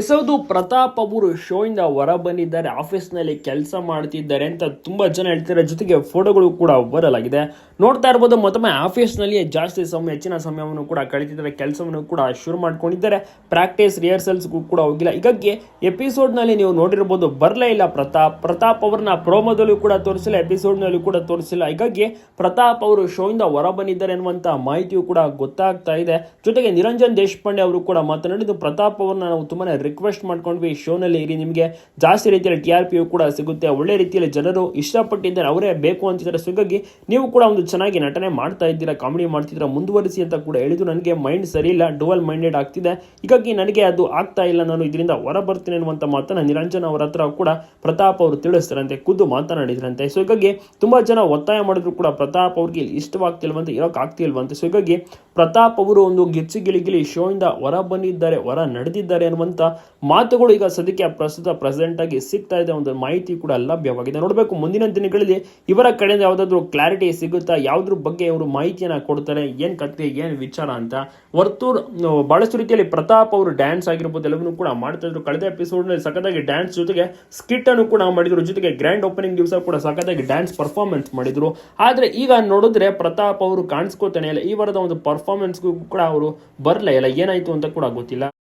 ಎಸೌದು ಪ್ರತಾಪ್ ಅವರು ಶೋ ಇಂದ ಹೊರ ಬಂದಿದ್ದಾರೆ ಆಫೀಸ್ನಲ್ಲಿ ಕೆಲಸ ಮಾಡ್ತಿದ್ದಾರೆ ಅಂತ ತುಂಬಾ ಜನ ಹೇಳ್ತಿದ್ದಾರೆ. ಜೊತೆಗೆ ಫೋಟೋಗಳು ಕೂಡ ಬರಲಾಗಿದೆ ನೋಡ್ತಾ ಇರ್ಬೋದು, ಮತ್ತೊಮ್ಮೆ ಆಫೀಸ್ನಲ್ಲಿ ಜಾಸ್ತಿ ಸಮಯ, ಹೆಚ್ಚಿನ ಸಮಯವನ್ನು ಕೂಡ ಕಳೀತಿದ್ದಾರೆ ಕೆಲಸವನ್ನು ಕೂಡ ಶುರು ಮಾಡ್ಕೊಂಡಿದ್ದಾರೆ. ಪ್ರಾಕ್ಟೀಸ್, ರಿಹರ್ಸಲ್ಸ್ ಕೂಡ ಹೋಗಿಲ್ಲ. ಹೀಗಾಗಿ ಎಪಿಸೋಡ್ನಲ್ಲಿ ನೀವು ನೋಡಿರ್ಬೋದು, ಬರಲೇ ಇಲ್ಲ ಪ್ರತಾಪ್. ಪ್ರತಾಪ್ ಅವ್ರನ್ನ ಪ್ರೋಮೋದಲ್ಲೂ ಕೂಡ ತೋರಿಸಿಲ್ಲ ಎಪಿಸೋಡ್ನಲ್ಲಿ ಕೂಡ ತೋರಿಸಿಲ್ಲ. ಹೀಗಾಗಿ ಪ್ರತಾಪ್ ಅವರು ಶೋ ಇಂದ ಹೊರ ಬಂದಿದ್ದಾರೆ ಅನ್ನುವಂತ ಮಾಹಿತಿಯು ಕೂಡ ಗೊತ್ತಾಗ್ತಾ ಇದೆ. ಜೊತೆಗೆ ನಿರಂಜನ್ ದೇಶಪಾಂಡೆ ಅವರು ಕೂಡ ಮಾತನಾಡಿದ್ದು, ಪ್ರತಾಪ್ ಅವ್ರನ್ನ ನಾವು ತುಂಬಾನೇ ರಿಕ್ವೆಸ್ಟ್ ಮಾಡ್ಕೊಂಡ್ವಿ ಶೋನಲ್ಲಿ ಇರಿ, ನಿಮಗೆ ಜಾಸ್ತಿ ರೀತಿಯಲ್ಲಿ ಟಿ ಆರ್ ಪಿಯು ಕೂಡ ಸಿಗುತ್ತೆ. ಒಳ್ಳೆ ರೀತಿಯಲ್ಲಿ ಜನರು ಇಷ್ಟಪಟ್ಟಿದ್ದಾರೆ, ಅವರೇ ಬೇಕು ಅಂತಿದ್ದಾರೆ. ಸಿಗಾಗಿ ನೀವು ಕೂಡ ಒಂದು ಚೆನ್ನಾಗಿ ನಟನೆ ಮಾಡ್ತಾ ಇದ್ದೀರಾ ಕಾಮಿಡಿ ಮಾಡ್ತಿದ್ದೀರಾ, ಮುಂದುವರಿಸಿ ಅಂತ ಕೂಡ ಹೇಳಿದ್ರು. ನನಗೆ ಮೈಂಡ್ ಸರಿ ಇಲ್ಲ ಡುವಲ್ ಮೈಂಡೆಡ್ ಆಗ್ತಿದೆ. ಹೀಗಾಗಿ ನನಗೆ ಅದು ಆಗ್ತಾ ಇಲ್ಲ. ನಾನು ಇದರಿಂದ ಹೊರ ಬರ್ತೀನಿ ಅನ್ನುವಂಥ ಮಾತನ್ನ ನಿರಂಜನ್ ಅವರ ಹತ್ರ ಕೂಡ ಪ್ರತಾಪ್ ಅವರು ತಿಳಿಸ್ತಾರಂತೆ, ಖುದ್ದು ಮಾತನಾಡಿದ್ರಂತೆ. ಸೊ ಹೀಗಾಗಿ ತುಂಬಾ ಜನ ಒತ್ತಾಯ ಮಾಡಿದ್ರು ಕೂಡ ಪ್ರತಾಪ್ ಅವ್ರಿಗೆ ಇಷ್ಟವಾಗ್ತಿಲ್ವಂತೆ, ಇರೋಕೆ ಆಗ್ತಿಲ್ವಂತೆ. ಸೊ ಹೀಗಾಗಿ ಪ್ರತಾಪ್ ಅವರು ಒಂದು ಗಿಚ್ಚಿ ಗಿಲಿಗಿಲಿ ಶೋ ಇಂದ ಹೊರ ಬಂದಿದ್ದಾರೆ, ಹೊರ ನಡೆದಿದ್ದಾರೆ ಅನ್ನುವಂಥ ಮಾತುಗಳು ಈಗ ಸದ್ಯಕ್ಕೆ ಪ್ರಸ್ತುತ ಪ್ರೆಸೆಂಟ್ ಆಗಿ ಸಿಗ್ತಾ ಇದೆ, ಒಂದು ಮಾಹಿತಿ ಕೂಡ ಲಭ್ಯವಾಗಿದೆ. ನೋಡಬೇಕು, ಮುಂದಿನ ದಿನಗಳಲ್ಲಿ ಇವರ ಕಡೆಯಿಂದ ಯಾವುದಾದ್ರೂ ಕ್ಲಾರಿಟಿ ಸಿಗುತ್ತಾ, ಯಾವ್ದ್ರ ಬಗ್ಗೆ ಇವರು ಮಾಹಿತಿಯನ್ನ ಕೊಡ್ತಾರೆ, ಏನ್ ಕತೆ ಏನ್ ವಿಚಾರ ಅಂತ. ವರ್ತೂರ್ ಬಹಳಷ್ಟು ರೀತಿಯಲ್ಲಿ ಪ್ರತಾಪ್ ಅವರು ಡ್ಯಾನ್ಸ್ ಆಗಿರ್ಬೋದು, ಎಲ್ಲವನ್ನೂ ಕೂಡ ಮಾಡ್ತಾ ಇದ್ರು. ಕಳೆದ ಎಪಿಸೋಡ್ನಲ್ಲಿ ಸಖತ್ತಾಗಿ ಡ್ಯಾನ್ಸ್ ಜೊತೆಗೆ ಸ್ಕಿಟ್ ಅನ್ನು ಕೂಡ ಮಾಡಿದ್ರು. ಜೊತೆಗೆ ಗ್ರ್ಯಾಂಡ್ ಓಪನಿಂಗ್ ದಿವಸ ಕೂಡ ಸಖತ್ತಾಗಿ ಡ್ಯಾನ್ಸ್ ಪರ್ಫಾರ್ಮೆನ್ಸ್ ಮಾಡಿದ್ರು. ಆದ್ರೆ ಈಗ ನೋಡಿದ್ರೆ ಪ್ರತಾಪ್ ಅವರು ಕಾಣಿಸ್ಕೋತಾನೆ ಇಲ್ಲ. ಈ ವಾರದ ಒಂದು ಪರ್ಫಾರ್ಮೆನ್ಸ್ಗೂ ಕೂಡ ಅವರು ಬರಲೇ ಇಲ್ಲ. ಏನಾಯ್ತು ಅಂತ ಕೂಡ ಗೊತ್ತಿಲ್ಲ.